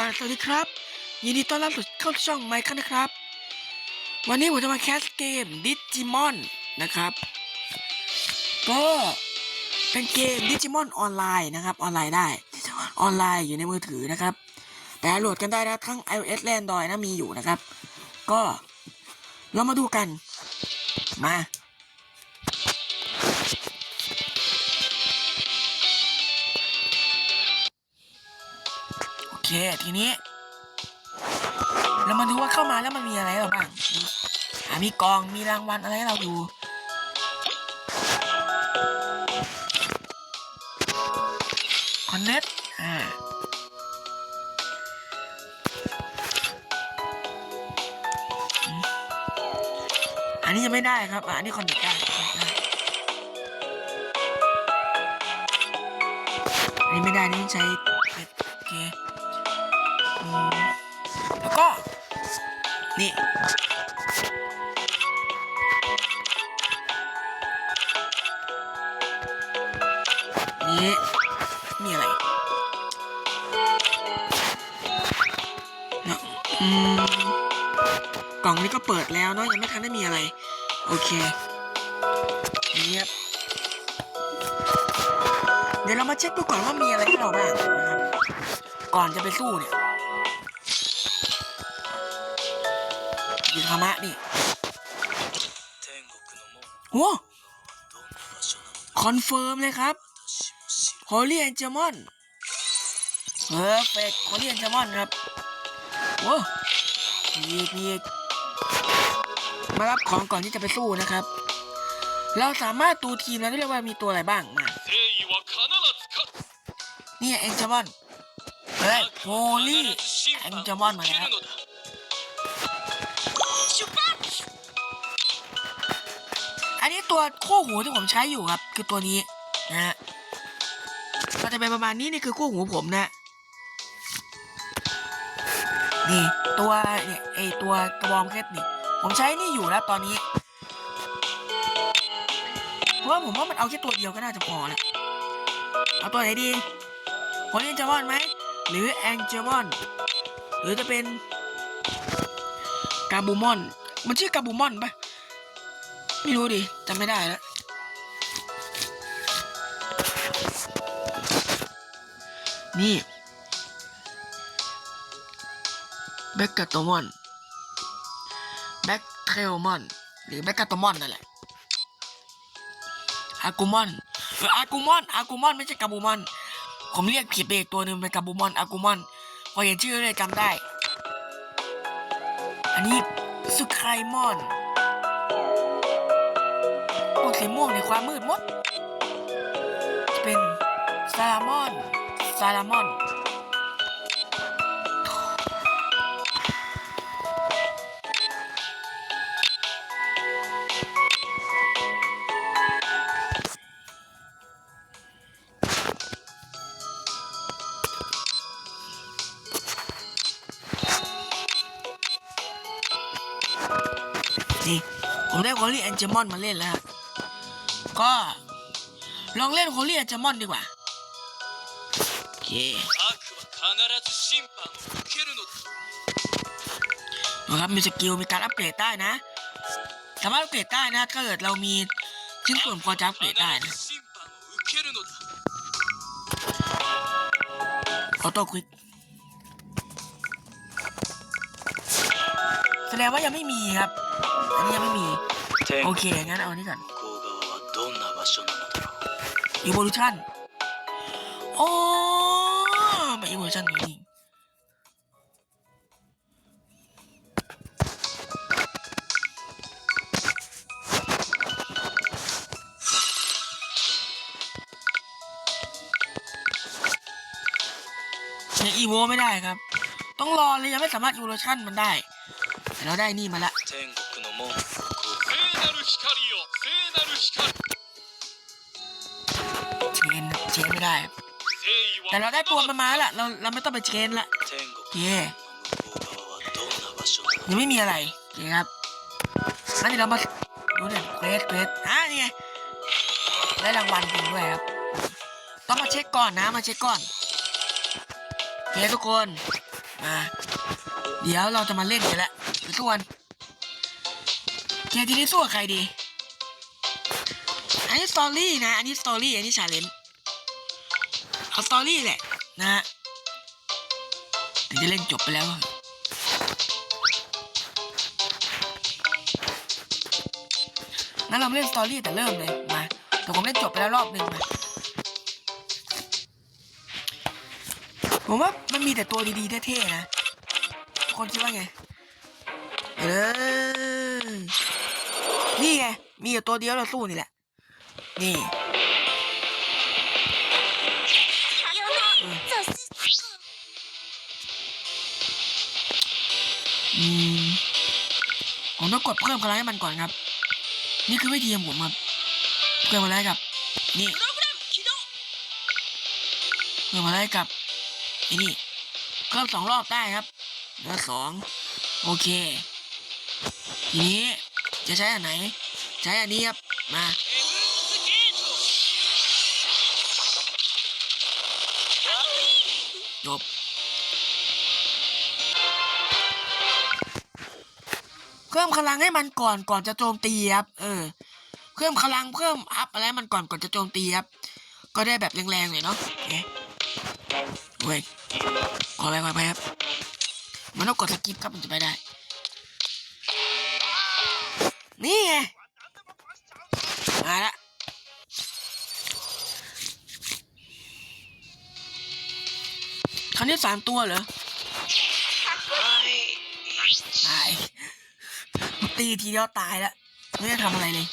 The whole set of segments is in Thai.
อ่าสวัสดีครับ ยินดีต้อนรับสู่เข้าช่องไมค์กันนะครับ วันนี้ผมจะมาแคสเกมดิจิมอนนะครับก็เป็นเกมดิจิมอนออนไลน์นะครับ ออนไลน์ได้ออนไลน์อยู่ในมือถือนะครับ แต่โหลดกันได้นะทั้ง iOS และ Android นะมีอยู่นะครับ ก็เรามาดูกัน มา เคทีนี้ เรามาดูว่าเข้ามาแล้วมันมีอะไรเราบ้างอ่ามีกองมีรางวัลอะไรให้เราดูคอนเน็ตอ่าอันนี้ยังไม่ได้ครับ อันนี้คอนเน็ตได้อันนี้ไม่ได้นี่ใช้เพชรโอเค แล้วก็ นี่ นี่มีอะไรเนี่ยอืมกล่องนี้ก็เปิดแล้วเนาะยังไม่ทันได้มีอะไร โอเคเนี่ครับเดี๋ยวเรามาเช็คดูก่อนว่ามีอะไรให้เราบ้างนะครับ ก่อนจะไปสู้เนี่ย กิฮามะนี่โอ้คอนเฟิร์มเลยครับฮอลลี่แอนเจมอนเพอร์เฟกฮอลลี่แอนเจมอนครับโอ้มีมีมารับของก่อนที่จะไปสู้นะครับ เราสามารถตูทีมแล้วได้เลยว่ามีตัวอะไรบ้างมาเนี่ยแองเจมอนเฮ้ยฮอลลี่แองเจมอนมาแล้ว ตัวคู่หูที่ผมใช้อยู่ครับ คือตัวนี้นะฮะก็จะเป็นประมาณนี้นี่คือคู่หูผมนะ นี่ตัวเนี่ยไอตัวกระบองเพชรนี่ ผมใช้นี่อยู่แล้วตอนนี้ เพราะว่าผมว่ามันเอาแค่ตัวเดียวก็น่าจะพอแล้วเอาตัวไหนดีโฮลี่จามอนไหม หรือแองเจมอน หรือจะเป็นกาบูมอน มันชื่อกาบูมอนปะ ไม่รู้ดิจำไม่ได้แล้วนี่แบคกาโตมอนแบคเทลมอนหรือแบคกาโตมอนนั่นแหละอากูมอนเอออากูมอนอากูมอนไม่ใช่กาบูมอน ผมเรียกผิดไปอีกตัวหนึ่งเป็นกาบูมอนอากูมอน พอเห็นชื่อเลยจำได้ อันนี้สุไครมอน สีม่วงในความมืดมด เป็นซาลามอน ซาลามอน นี่ ผมได้โคลี่แอนเจมอนมาเล่นแล้วฮะ ก็ ลองเล่นโคเรียจมอนดีกว่า โอเคนะครับมีสกิลมีการอัปเกรดได้นะสามารถอัปเกรดได้นะถ้าเกิดเรามีชิ้นส่วนพอจะอัปเกรดได้นะออโต้ควิกแสดงว่ายังไม่มีครับ อันนี้ยังไม่มี โอเค งั้นเอานี้ก่อน อีโวลูชันโอ้มาอีโวลูชันนี้นี่ยังอีโวไม่ได้ครับ ต้องรอเลยยังไม่สามารถอีโวลูชันมันได้ แต่เราได้นี่มาละ 天国の門を聖なる光よ聖なる光 นไม่ได้ แต่เราได้ตัวมันมาละเราเราไม่ต้องไปเชนละเย่ยังไม่มีอะไรเย่ครับงั้นเดี๋ยวเรามาดูหน่อยเกรดเกรดฮะนี่ไงได้รางวัลจริงด้วยครับ ต้องมาเช็คก่อนนะมาเช็คก่อนเฮ้ทุกคนมาเดี๋ยวเราจะมาเล่นกันละทุกคนเกมที่นี้สู้กับใครดี อันนี้สตอรี่นะ อันนี้สตอรี่ อันนี้ชาเลนจ์ สตอรี่แหละ นะฮะถึงจะเล่นจบไปแล้วงั้นเราเล่นสตอรี่แต่เริ่มเลยมาแต่ผมเล่นจบไปแล้วรอบหนึ่งมาผมว่ามันมีแต่ตัวดีๆเท่ๆนะ คนคิดว่าไง เออ นี่ไง มีอยู่ตัวเดียวเราสู้นี่แหละ นี่ อืมผมต้องกดเพิ่มพลังให้มันก่อนครับ นี่คือวิธีของผมครับเพิ่มพลังกับ นี่เพิ่มพลังกับไอ้นี่เพิ่มสองรอบได้ครับเหลือสองโอเค ทีนี้จะใช้อันไหน ใช้อันนี้ครับ มาจบ เพิ่มพลังให้มันก่อนก่อนจะโจมตีครับ เออ เพิ่มพลังเพิ่มอัพอะไรมันก่อนก่อนจะโจมตีครับ ก็ได้แบบแรงๆเลยเนาะเอ๊ะเว้ยขอไรไปครับ มันต้องกดสกิปครับมันจะไปได้ นี่ไง มาละคราวนี้สามตัวเหรอ ตีทีเดียวตายแล้วไม่ได้ทำอะไรเลย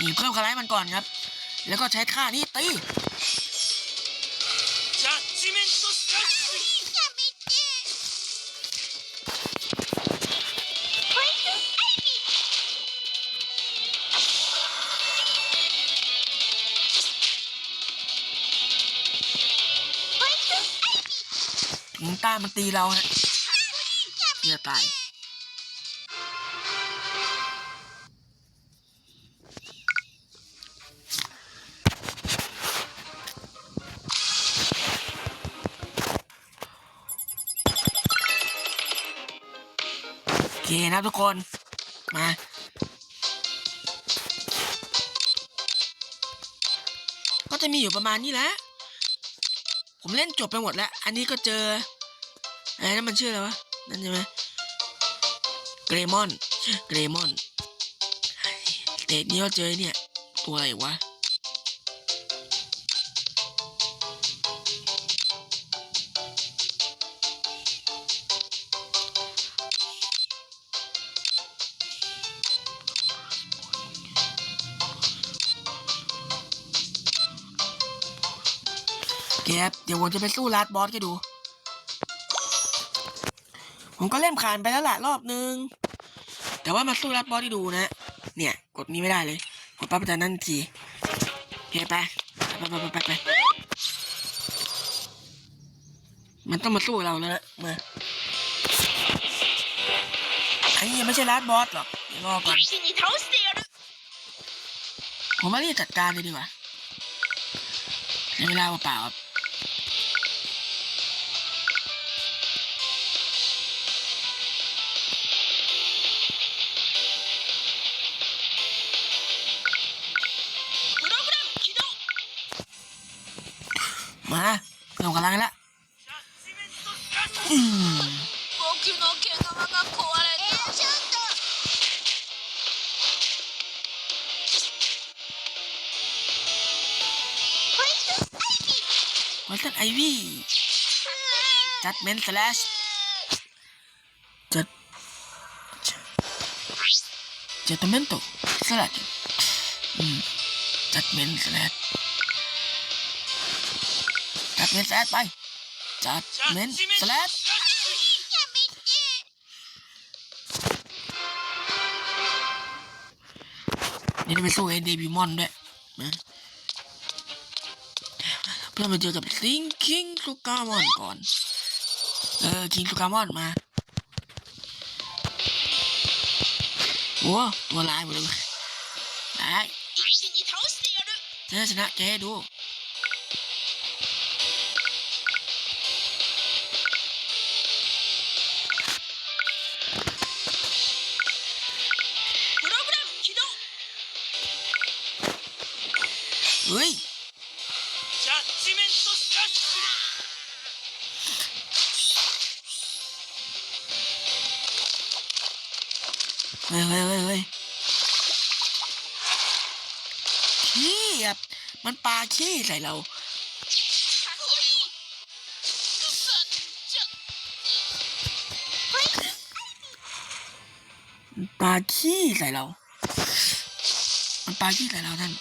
มีเพิ่มคาไลมันก่อนครับ แล้วก็ใช้ท่านี้ตี มันตีเราฮะเสียตายโอเคนะทุกคน มา ก็จะมีอยู่ประมาณนี้แหละ ผมเล่นจบไปหมดแล้ว อันนี้ก็เจอ ไรนั่นมันชื่ออะไรวะ นั่นใช่ไหมเกรมอน เกรมอนเตดนี้ก็เจอไอ้เนี่ย ตัวอะไรวะแกครับเดี๋ยวผมจะไปสู้ลาดบอสให้ดู ผมก็เล่นผ่านไปแล้วแหละรอบนึง แต่ว่ามาสู้รับบอสที่ดูนะ เนี่ย กดนี้ไม่ได้เลยกดปั๊บจะนั่นทีเฮ้ไปไปไปไปไปมันต้องมาสู้เราแล้วมาอันนี้ยังไม่ใช่รับบอสหรอกรอก่อนผมว่ารีบจัดการเลยดีกว่าในเวลาเปล่า Malah, kamu kalah enggak? Walter Ivy. Catman Slash. Cat. Tuh. Salah. Hmm. เมนแซดไป จัดเมนแซดนี่ไปสู้เอเดบิมอนด้วยะเพื่อมาเจอกับซิงคิงสุกามอนก่อน เออคิงสุกามอนมาโอ้ตัวลายหมดเลยไายชนะชนะแกดู เฮ้ยเฮ้ยเฮ้ยเฮ้ยขี้ครับมันปาขี้ใส่เราปลาขี้ใส่เรา มันปลาขี้ใส่เราท่าน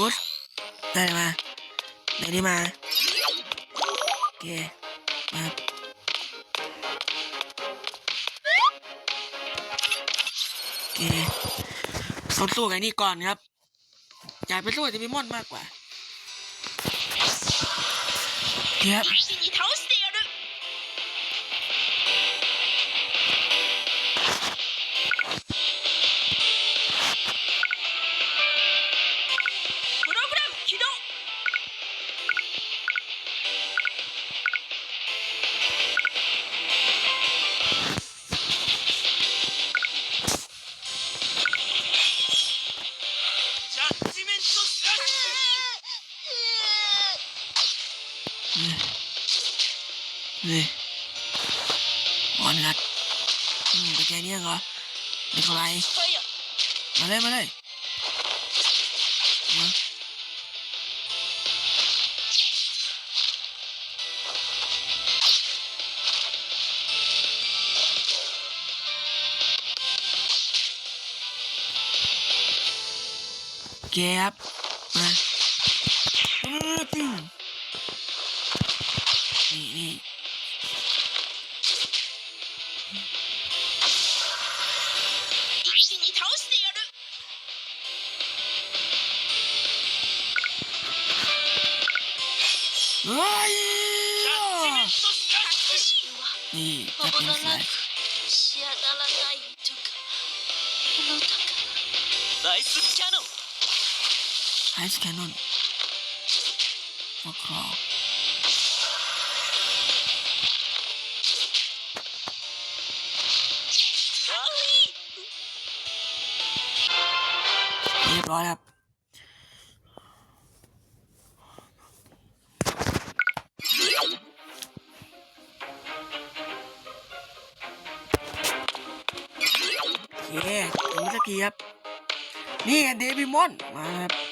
หยุด ได้มาได้นี่มา โอเค มาโอเคต้องสู้กับไอ้นี่ก่อนครับ อยากไปสู้กับเดมิมอนมากกว่าเดี๋ยว แกบมา ไอซ์แคนนอนฟอกครอเรียบร้อยครับโอเคถึงสักทีครับ นี่เดบิมอน มาครับ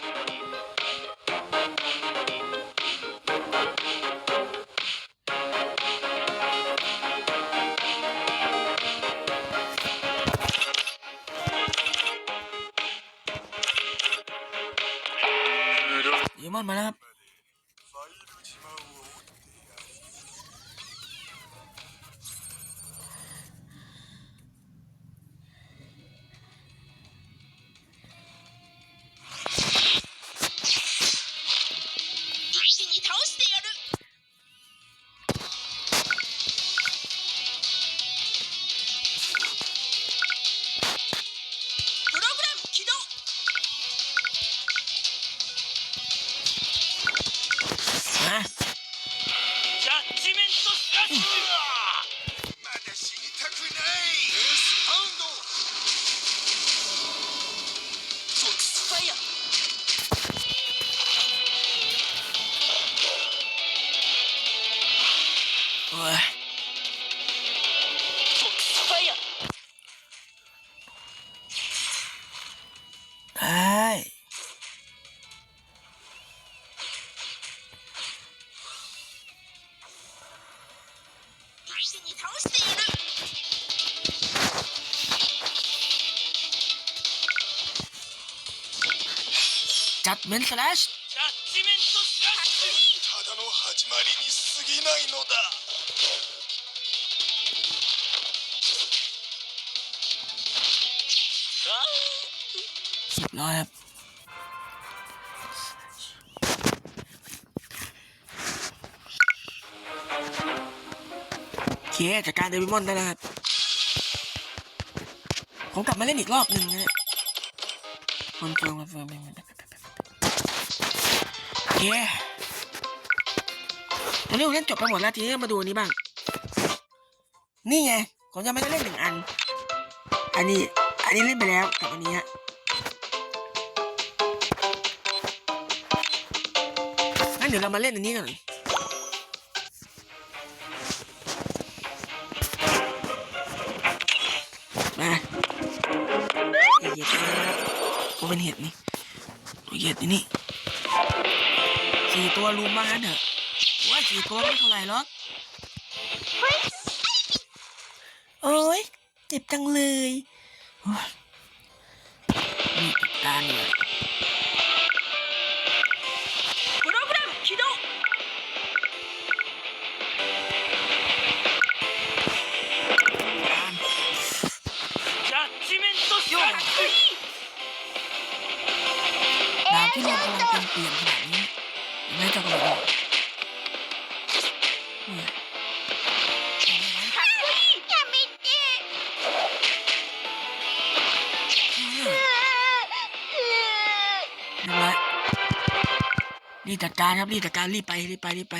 はい。ジャッジメントラッシュジャッジメントラッシュただの始まりに過ぎないのだ。 ร้อยครับเคจากการเดวิมอนได้แล้วครับ ผมกลับมาเล่นอีกรอบหนึ่งนะคอนเฟิร์มคอนเฟิร์มเคตอนนี้ผมเล่นจบไปหมดแล้วทีนี้มาดูนี้บ้าง นี่ไง ผมจะไม่ได้เล่นหนึ่งอัน อันนี้ อันนี้เล่นไปแล้วกับอันนี้ฮะ เดี๋ยวเรามาเล่นอันนี้กันมาเห็ดนะครับโอ้เป็นเห็ดนี่โอเห็ดนี่นี่สี่ตัวรุมบ้างนั้นเถอะว่าสี่ตัวไม่เท่าไหร่หรอกโอ้ยเจ็บจังเลยโอ้ยนี่จัดการเลย เป็นเปลี่ยนขนาดนี้ไม่จะกระโดดเนี่ย かっこいいやめて เนี่ยเรียบร้อยรีบจัดการครับรีบจัดการรีบไปรีบไปรีบไป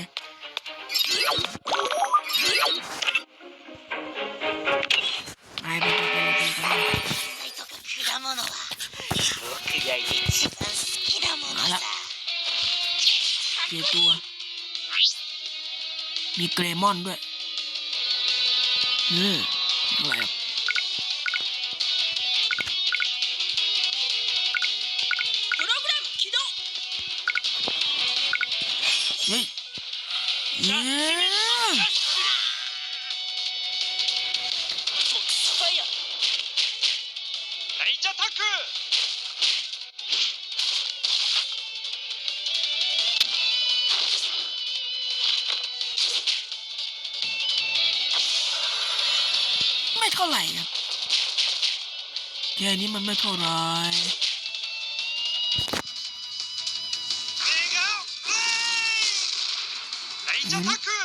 ไปไปไปไปไปไป とか果物は僕が一番好きなものさ เกียตัว มีเกรมอนด้วย อืมอะไร มันไม่เท่าไรเฮ้ย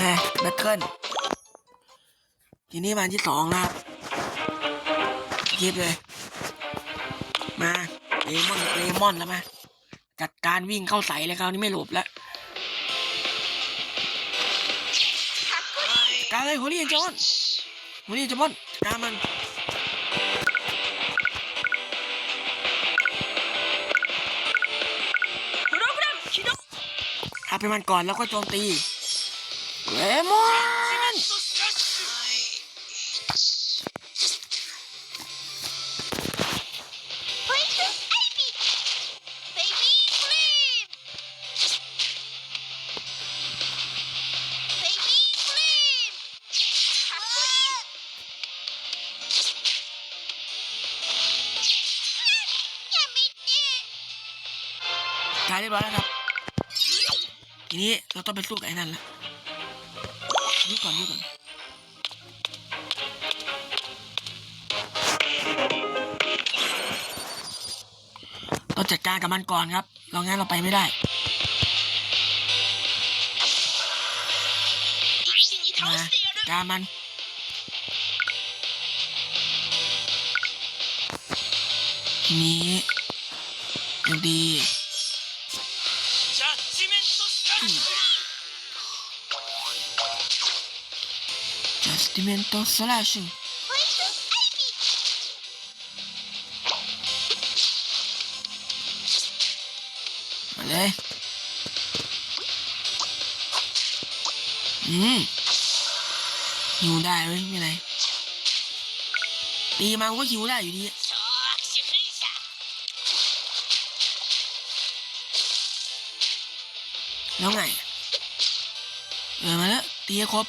ม่แบทเทิลทีนี้มาที่สองนะครับยิบเลย มาเลมอนเลมอนแล้วมาจัดการวิ่งเข้าใส่เลยคราวนี้ไม่หลบแล้วการเลยโฮลี่จอนโฮลี่จอนการมันอาไปมันก่อนแล้วก็โจมตี Lemon! Ini betul kayaknya lah. ยืดก่อนยืดก่อนต้องจัดการกับมันก่อนครับเรางั้นเราไปไม่ได้มาการมันนี้ดูดี Dementor Flash. มาเลย อืมหิวได้ไหมไม่เป็ตีมัก็หิวได้อยู่ดีแล้วไงเออมาแล้วตีครบ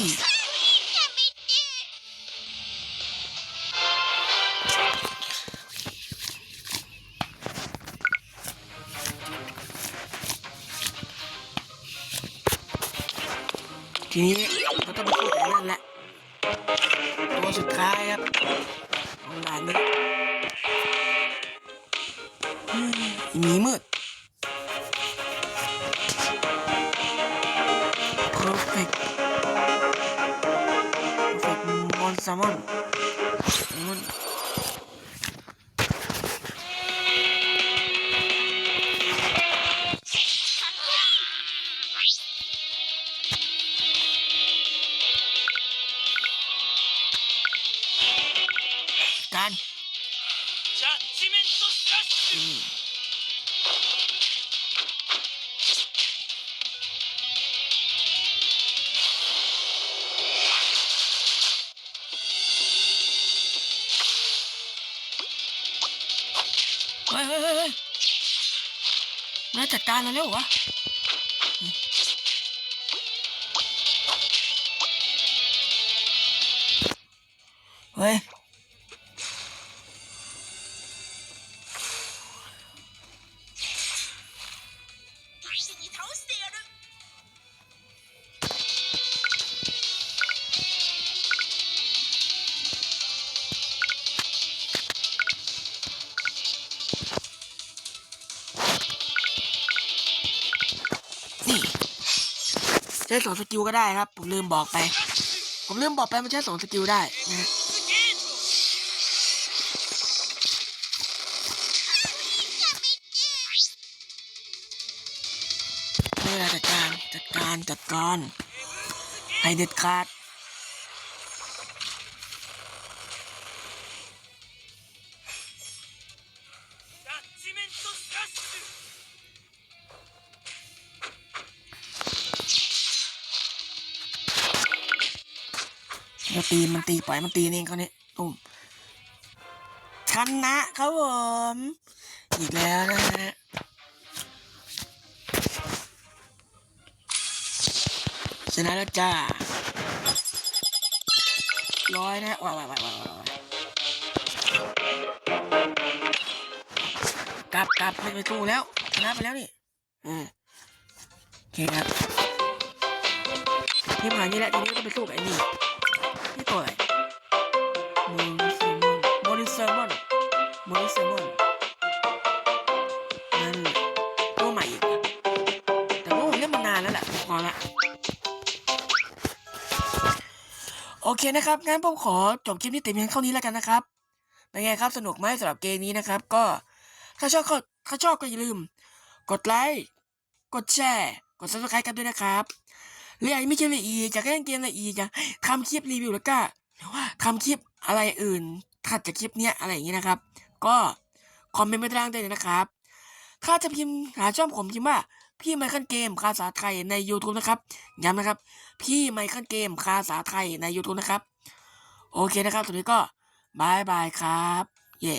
Please มา สองสกิลก็ได้ครับ ผมลืมบอกไป ผมลืมบอกไปมันใช้สองสกิลได้นะฮะゲートนี่แหละจัดการ จัดการ จัดการให้เด็ดขาด เราตีมันตีปล่อยมันตีเองเขาเนี่ยตุ้มชนะครับผมอีกแล้วนะฮะชนะแล้วจ้าร้อยนะว้าวว้าวว้าวกลับกลับไม่ไปสู้แล้วชนะไปแล้วนี่อืมโอเคครับที่ผ่านนี้แหละทีนี้ก็ไปสู้กับไอ้นี่ นี่ตัวอะไรโมลิเซอร์มอนโมลิเซมอนนั่นแหละตัวใหม่อีกแต่ว่าผมเล่นมานานแล้วแหละพอละโอเคนะครับ งั้นผมขอจบคลิปนี้แต่เพียงเท่านี้แล้วกันนะครับเป็นไงครับสนุกไหมสำหรับเกมนี้นะครับ ก็ถ้าชอบก็ถ้าชอบก็อย่าลืม กดไลค์ กดแชร์ กด subscribe กันด้วยนะครับ เรื่องไม่ใช่ละอีจะเล่นเกมละอีจะทำคลิปรีวิวแล้วก็หรือว่าทำคลิปอะไรอื่นถัดจากคลิปเนี้ยอะไรอย่างนี้นะครับ ก็คอมเมนต์ไว้ด้านล่างได้เลยนะครับ ถ้าจะพิมพ์หาช่องผมพิมพ์ว่าพี่ไมเคิลเกมภาษาไทยใน YouTube นะครับย้ำนะครับ พี่ไมเคิลเกมภาษาไทยใน YouTube นะครับ โอเคนะครับตอนนี้ก็บายบายครับ เย่